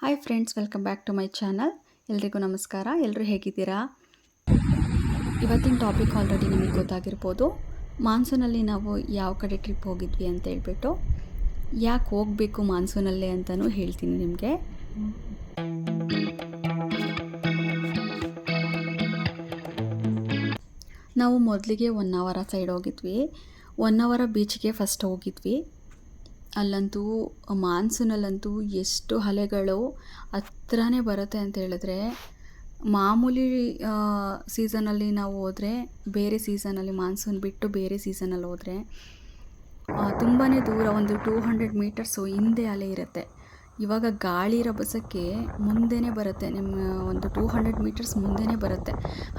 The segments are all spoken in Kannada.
Hi friends welcome back to my channel ಎಲ್ರಿಗೂ ನಮಸ್ಕಾರ. ಎಲ್ಲರೂ ಹೇಗಿದ್ದೀರಾ? ಇವತ್ತಿನ ಟಾಪಿಕ್ ಆಲ್ರೆಡಿ ನಿಮಗೆ ಗೊತ್ತಾಗಿರ್ಬೋದು. ಮಾನ್ಸೂನಲ್ಲಿ ನಾವು ಯಾವ ಕಡೆ ಟ್ರಿಪ್ ಹೋಗಿದ್ವಿ ಅಂತ ಹೇಳ್ಬಿಟ್ಟು, ಯಾಕೆ ಹೋಗಬೇಕು ಮಾನ್ಸೂನಲ್ಲೇ ಅಂತಲೂ ಹೇಳ್ತೀನಿ ನಿಮಗೆ. ನಾವು ಮೊದಲಿಗೆ ಒನ್ ಅವರ ಸೈಡ್ ಹೋಗಿದ್ವಿ. ಒನ್ ಅವರ ಬೀಚ್ಗೆ ಫಸ್ಟ್ ಹೋಗಿದ್ವಿ. ಅಲ್ಲಂತೂ ಮಾನ್ಸೂನಲ್ಲಂತೂ ಎಷ್ಟು ಅಲೆಗಳು ಹತ್ರನೇ ಬರುತ್ತೆ ಅಂತ ಹೇಳಿದ್ರೆ, ಮಾಮೂಲಿ ಸೀಸನಲ್ಲಿ ನಾವು ಹೋದರೆ, ಬೇರೆ ಸೀಸನಲ್ಲಿ, ಮಾನ್ಸೂನ್ ಬಿಟ್ಟು ಬೇರೆ ಸೀಸನಲ್ಲಿ ಹೋದರೆ ತುಂಬಾ ದೂರ ಒಂದು ಟೂ ಹಂಡ್ರೆಡ್ ಮೀಟರ್ಸು ಹಿಂದೆ ಅಲೆ ಇರುತ್ತೆ. ಇವಾಗ ಗಾಳಿ ರಭಸಕ್ಕೆ ಮುಂದೆನೇ ಬರುತ್ತೆ, ನಿಮ್ಮ ಒಂದು ಟೂ ಹಂಡ್ರೆಡ್ ಮೀಟರ್ಸ್ ಮುಂದೆನೇ ಬರುತ್ತೆ.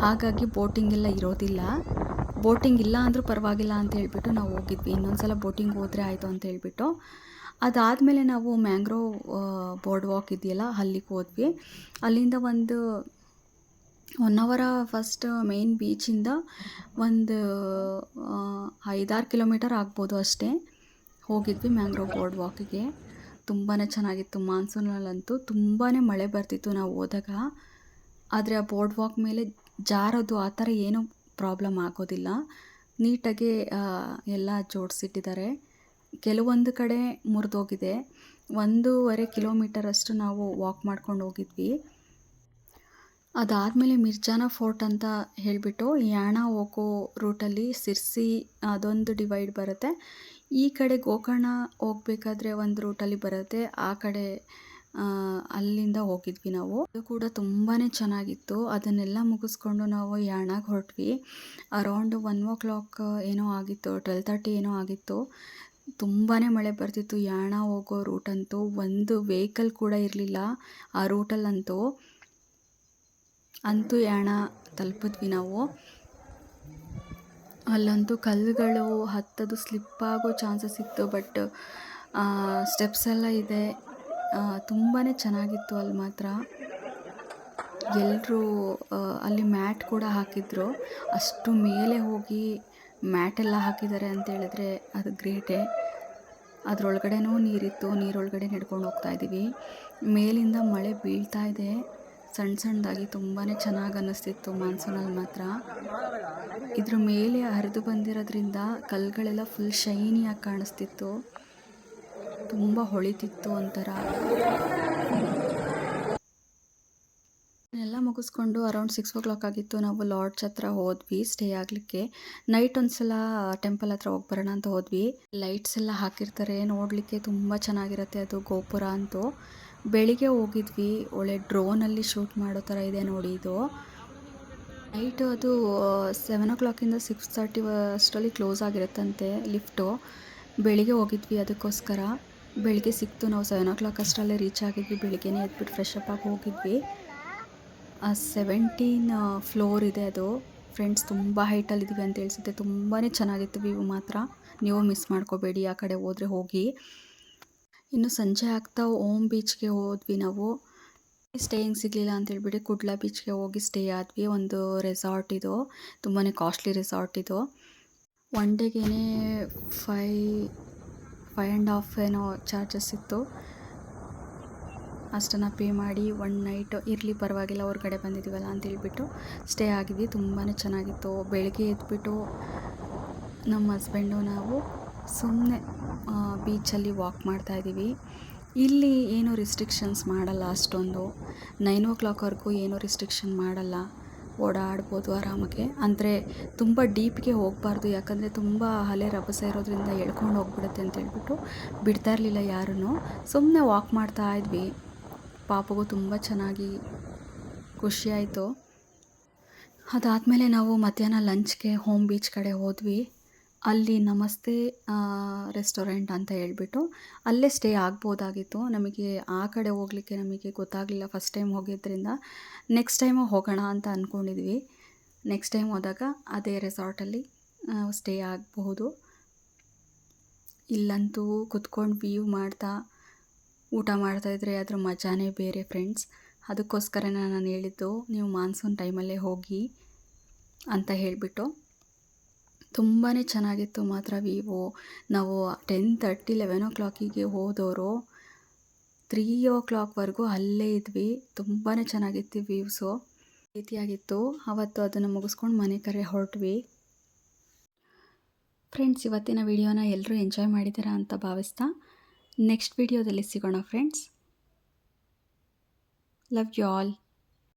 ಹಾಗಾಗಿ ಬೋಟಿಂಗ್ ಎಲ್ಲ ಇರೋದಿಲ್ಲ. ಬೋಟಿಂಗ್ ಇಲ್ಲ ಅಂದರೂ ಪರವಾಗಿಲ್ಲ ಅಂತ ಹೇಳ್ಬಿಟ್ಟು ನಾವು ಹೋಗಿದ್ವಿ. ಇನ್ನೊಂದು ಸಲ ಬೋಟಿಂಗ್ ಹೋದರೆ ಆಯಿತು ಅಂತ ಹೇಳ್ಬಿಟ್ಟು. ಅದಾದಮೇಲೆ ನಾವು ಮ್ಯಾಂಗ್ರೋವ್ ಬೋರ್ಡ್ ವಾಕ್ ಇದೆಯಲ್ಲ, ಅಲ್ಲಿಗೆ ಹೋದ್ವಿ. ಅಲ್ಲಿಂದ ಒಂದು ಒನ್ ಅವರ ಫಸ್ಟ್ ಮೇನ್ ಬೀಚಿಂದ ಒಂದು ಐದಾರು ಕಿಲೋಮೀಟರ್ ಆಗ್ಬೋದು ಅಷ್ಟೇ. ಹೋಗಿದ್ವಿ ಮ್ಯಾಂಗ್ರೋ ಬೋರ್ಡ್ ವಾಕಿಗೆ ತುಂಬಾ ಚೆನ್ನಾಗಿತ್ತು. ಮಾನ್ಸೂನಲ್ಲಂತೂ ತುಂಬಾ ಮಳೆ ಬರ್ತಿತ್ತು ನಾವು ಹೋದಾಗ. ಆದರೆ ಆ ಬೋರ್ಡ್ ವಾಕ್ ಮೇಲೆ ಜಾರೋದು ಆ ಥರ ಏನೂ ಪ್ರಾಬ್ಲಮ್ ಆಗೋದಿಲ್ಲ. ನೀಟಾಗಿ ಎಲ್ಲ ಜೋಡಿಸಿಟ್ಟಿದ್ದಾರೆ. ಕೆಲವೊಂದು ಕಡೆ ಮುರಿದೋಗಿದೆ. ಒಂದೂವರೆ ಕಿಲೋಮೀಟರಷ್ಟು ನಾವು ವಾಕ್ ಮಾಡ್ಕೊಂಡು ಹೋಗಿದ್ವಿ. ಅದಾದಮೇಲೆ ಮಿರ್ಜಾನ ಫೋರ್ಟ್ ಅಂತ ಹೇಳಿಬಿಟ್ಟು ಯಾಣ ಹೋಗೋ ರೂಟಲ್ಲಿ ಸಿರ್ಸಿ ಅದೊಂದು ಡಿವೈಡ್ ಬರುತ್ತೆ. ಈ ಕಡೆ ಗೋಕರ್ಣ ಹೋಗಬೇಕಾದ್ರೆ ಒಂದು ರೂಟಲ್ಲಿ ಬರುತ್ತೆ. ಆ ಕಡೆ ಅಲ್ಲಿಂದ ಹೋಗಿದ್ವಿ ನಾವು. ಅದು ಕೂಡ ತುಂಬಾ ಚೆನ್ನಾಗಿತ್ತು. ಅದನ್ನೆಲ್ಲ ಮುಗಿಸ್ಕೊಂಡು ನಾವು ಯಾಣಾಗೆ ಹೊರಟ್ವಿ. ಅರೌಂಡ್ ಒನ್ ಓ ಕ್ಲಾಕ್ ಏನೋ ಆಗಿತ್ತು ಟ್ವೆಲ್ ತರ್ಟಿ ಏನೋ ಆಗಿತ್ತು. ತುಂಬಾ ಮಳೆ ಬರ್ತಿತ್ತು. ಯಾಣ ಹೋಗೋ ರೂಟಂತೂ ಒಂದು ವೆಹಿಕಲ್ ಕೂಡ ಇರಲಿಲ್ಲ ಆ ರೂಟಲ್ಲಂತೂ ಅಂತೂ. ಯಾಣ ತಲುಪಿದ್ವಿ ನಾವು. ಅಲ್ಲಂತೂ ಕಲ್ಲುಗಳು ಹತ್ತದು ಸ್ಲಿಪ್ ಆಗೋ ಚಾನ್ಸಸ್ ಇತ್ತು ಬಟ್ ಸ್ಟೆಪ್ಸ್ ಎಲ್ಲ ಇದೆ. ತುಂಬಾ ಚೆನ್ನಾಗಿತ್ತು ಅಲ್ಲಿ ಮಾತ್ರ. ಎಲ್ಲರೂ ಅಲ್ಲಿ ಮ್ಯಾಟ್ ಕೂಡ ಹಾಕಿದ್ರು. ಅಷ್ಟು ಮೇಲೆ ಹೋಗಿ ಮ್ಯಾಟೆಲ್ಲ ಹಾಕಿದ್ದಾರೆ ಅಂತ ಹೇಳಿದ್ರೆ ಅದು ಗ್ರೇಟೇ. ಅದರೊಳಗಡೆನೂ ನೀರಿತ್ತು, ನೀರೊಳಗಡೆ ನಡ್ಕೊಂಡು ಹೋಗ್ತಾ ಇದ್ದೀವಿ. ಮೇಲಿಂದ ಮಳೆ ಬೀಳ್ತಾ ಇದೆ. ಸಣ್ಣ ಸಣ್ಣದಾಗಿ ತುಂಬಾ ಚೆನ್ನಾಗಿ ಅನ್ನಿಸ್ತಿತ್ತು ಮಾನ್ಸೂನಲ್ಲಿ ಮಾತ್ರ. ಇದ್ರ ಮೇಲೆ ಹರಿದು ಬಂದಿರೋದ್ರಿಂದ ಕಲ್ಲುಗಳೆಲ್ಲ ಫುಲ್ ಶೈನಿಯಾಗಿ ಕಾಣಿಸ್ತಿತ್ತು. ತುಂಬ ಹೊಳಿತಿತ್ತು ಒಂಥರ. ಎಲ್ಲ ಮುಗಿಸ್ಕೊಂಡು ಅರೌಂಡ್ ಸಿಕ್ಸ್ ಓ ಕ್ಲಾಕ್ ಆಗಿತ್ತು. ನಾವು ಲಾಡ್ಜ್ ಹತ್ರ ಹೋದ್ವಿ ಸ್ಟೇ ಆಗಲಿಕ್ಕೆ. ನೈಟ್ ಒಂದ್ಸಲ ಟೆಂಪಲ್ ಹತ್ರ ಹೋಗಿ ಬರೋಣ ಅಂತ ಹೋದ್ವಿ. ಲೈಟ್ಸ್ ಎಲ್ಲ ಹಾಕಿರ್ತಾರೆ. ನೋಡಲಿಕ್ಕೆ ತುಂಬ ಚೆನ್ನಾಗಿರುತ್ತೆ ಅದು ಗೋಪುರ ಅಂತೂ. ಬೆಳಿಗ್ಗೆ ಹೋಗಿದ್ವಿ. ಒಳ್ಳೆ ಡ್ರೋನಲ್ಲಿ ಶೂಟ್ ಮಾಡೋ ಥರ ಇದೆ ನೋಡಿ ಇದು. ನೈಟು ಅದು ಸೆವೆನ್ ಓ ಕ್ಲಾಕಿಂದ ಸಿಕ್ಸ್ ತರ್ಟಿ ಅಷ್ಟರಲ್ಲಿ ಕ್ಲೋಸ್ ಆಗಿರುತ್ತಂತೆ ಲಿಫ್ಟು. ಬೆಳಿಗ್ಗೆ ಹೋಗಿದ್ವಿ ಅದಕ್ಕೋಸ್ಕರ. ಬೆಳಿಗ್ಗೆ ಸಿಕ್ತು. ನಾವು ಸೆವೆನ್ ಓ ಕ್ಲಾಕ್ ಅಷ್ಟರಲ್ಲೇ ರೀಚ್ ಆಗಿದ್ವಿ. ಬೆಳಗ್ಗೆನೇ ಎದ್ಬಿಟ್ಟು ಫ್ರೆಶ್ ಅಪ್ ಆಗಿ ಹೋಗಿದ್ವಿ. ಸೆವೆಂಟೀನ್ ಫ್ಲೋರ್ ಇದೆ ಅದು. ಫ್ರೆಂಡ್ಸ್ ತುಂಬ ಹೈಟಲ್ಲಿದ್ದೀವಿ ಅಂತ ಹೇಳ್ಸುತ್ತೆ ತುಂಬಾ ಚೆನ್ನಾಗಿತ್ತು ವ್ಯೂ ಮಾತ್ರ. ನೀವು ಮಿಸ್ ಮಾಡ್ಕೋಬೇಡಿ. ಆ ಕಡೆ ಹೋದರೆ ಹೋಗಿ. ಇನ್ನು ಸಂಜೆ ಆಗ್ತಾ ಓಮ್ ಬೀಚ್ಗೆ ಹೋದ್ವಿ ನಾವು. ಸ್ಟೇಯಿಂಗ್ ಸಿಗಲಿಲ್ಲ ಅಂತ ಕುಡ್ಲಾ ಕುಡ್ಲ ಬೀಚ್ಗೆ ಹೋಗಿ ಸ್ಟೇ ಆದ್ವಿ. ಒಂದು ರೆಸಾರ್ಟ್ ಇದು. ತುಂಬಾ ಕಾಸ್ಟ್ಲಿ ರೆಸಾರ್ಟ್ ಇದು. ಒನ್ ಡೇಗೇ ಫೈ ಫೈ ಆ್ಯಂಡ್ ಹಾಫ್ ಏನೋ ಚಾರ್ಜಸ್ ಇತ್ತು. ಅಷ್ಟನ್ನು ಪೇ ಮಾಡಿ ಒನ್ ನೈಟ್ ಇರಲಿ ಪರವಾಗಿಲ್ಲ ಹೊರಗಡೆ ಬಂದಿದ್ದೀವಲ್ಲ ಅಂತ ಹೇಳ್ಬಿಟ್ಟು ಸ್ಟೇ ಆಗಿದ್ವಿ. ತುಂಬಾ ಚೆನ್ನಾಗಿತ್ತು. ಬೆಳಗ್ಗೆ ಎದ್ಬಿಟ್ಟು ನಮ್ಮ ಹಸ್ಬೆಂಡು ನಾವು ಸುಮ್ಮನೆ ಬೀಚಲ್ಲಿ ವಾಕ್ ಮಾಡ್ತಾಯಿದ್ದೀವಿ ಇಲ್ಲಿ ಏನು ರಿಸ್ಟ್ರಿಕ್ಷನ್ಸ್ ಮಾಡಲ್ಲ ಅಷ್ಟೊಂದು. ನೈನ್ ಓ ಕ್ಲಾಕ್ವರೆಗೂ ಏನೂ ರಿಸ್ಟ್ರಿಕ್ಷನ್ ಮಾಡಲ್ಲ. ಓಡಾಡ್ಬೋದು ಆರಾಮಾಗೆ. ಅಂದರೆ ತುಂಬ ಡೀಪ್ಗೆ ಹೋಗಬಾರ್ದು. ಯಾಕಂದರೆ ತುಂಬ ಅಲೆ ರಭಸ ಇರೋದ್ರಿಂದ ಎಳ್ಕೊಂಡು ಹೋಗ್ಬಿಡುತ್ತೆ ಅಂತ ಹೇಳ್ಬಿಟ್ಟು ಬಿಡ್ತಾ ಇರಲಿಲ್ಲ ಯಾರೂ ಸುಮ್ಮನೆ ವಾಕ್ ಮಾಡ್ತಾ ಇದ್ವಿ. ಪಾಪಗೂ ತುಂಬ ಚೆನ್ನಾಗಿ ಖುಷಿಯಾಯಿತು ಅದಾದಮೇಲೆ ನಾವು ಮಧ್ಯಾಹ್ನ ಲಂಚ್ಗೆ ಹೋಮ್ ಬೀಚ್ ಕಡೆ ಹೋದ್ವಿ. ಅಲ್ಲಿ ನಮಸ್ತೆ ರೆಸ್ಟೋರೆಂಟ್ ಅಂತ ಹೇಳ್ಬಿಟ್ಟು ಅಲ್ಲೇ ಸ್ಟೇ ಆಗ್ಬೋದಾಗಿತ್ತು. ನಮಗೆ ಆ ಕಡೆ ಹೋಗ್ಲಿಕ್ಕೆ ನಮಗೆ ಗೊತ್ತಾಗಲಿಲ್ಲ ಫಸ್ಟ್ ಟೈಮ್ ಹೋಗಿದ್ದರಿಂದ ನೆಕ್ಸ್ಟ್ ಟೈಮು ಹೋಗೋಣ ಅಂತ ಅಂದ್ಕೊಂಡಿದ್ವಿ ನೆಕ್ಸ್ಟ್ ಟೈಮ್ ಹೋದಾಗ ಅದೇ ರೆಸಾರ್ಟಲ್ಲಿ ಸ್ಟೇ ಆಗಬಹುದು. ಇಲ್ಲಂತೂ ಕುತ್ಕೊಂಡು ವ್ಯೂ ಮಾಡ್ತಾ, ಊಟ ಮಾಡ್ತಾಯಿದ್ರೆ ಅದ್ರ ಮಜಾನೇ ಬೇರೆ ಫ್ರೆಂಡ್ಸ್. ಅದಕ್ಕೋಸ್ಕರನೇ ನಾನು ಹೇಳಿದ್ದು, ನೀವು ಮಾನ್ಸೂನ್ ಟೈಮಲ್ಲೇ ಹೋಗಿ ಅಂತ ಹೇಳಿಬಿಟ್ಟು. ತುಂಬಾ ಚೆನ್ನಾಗಿತ್ತು ಮಾತ್ರ ವಿವೋ. ನಾವು ಟೆನ್ ತರ್ಟಿ ಲೆವೆನ್ ಓ ಕ್ಲಾಕಿಗೆ ಹೋದವರು ತ್ರೀ ಓ ಕ್ಲಾಕ್ವರೆಗೂ ಅಲ್ಲೇ ಇದ್ವಿ. ತುಂಬಾ ಚೆನ್ನಾಗಿತ್ತು ವ್ಯೂಸು ರೀತಿಯಾಗಿತ್ತು. ಅವತ್ತು ಅದನ್ನು ಮುಗಿಸ್ಕೊಂಡು ಮನೆ ಕರೆ ಹೊರಟ್ವಿ. ಫ್ರೆಂಡ್ಸ್ ಇವತ್ತಿನ ವಿಡಿಯೋನ ಎಲ್ಲರೂ ಎಂಜಾಯ್ ಮಾಡಿದ್ದೀರಾ ಅಂತ ಭಾವಿಸ್ತಾ ನೆಕ್ಸ್ಟ್ ವಿಡಿಯೋದಲ್ಲಿ ಸಿಗೋಣ ಫ್ರೆಂಡ್ಸ್ ಲವ್ ಯು ಆಲ್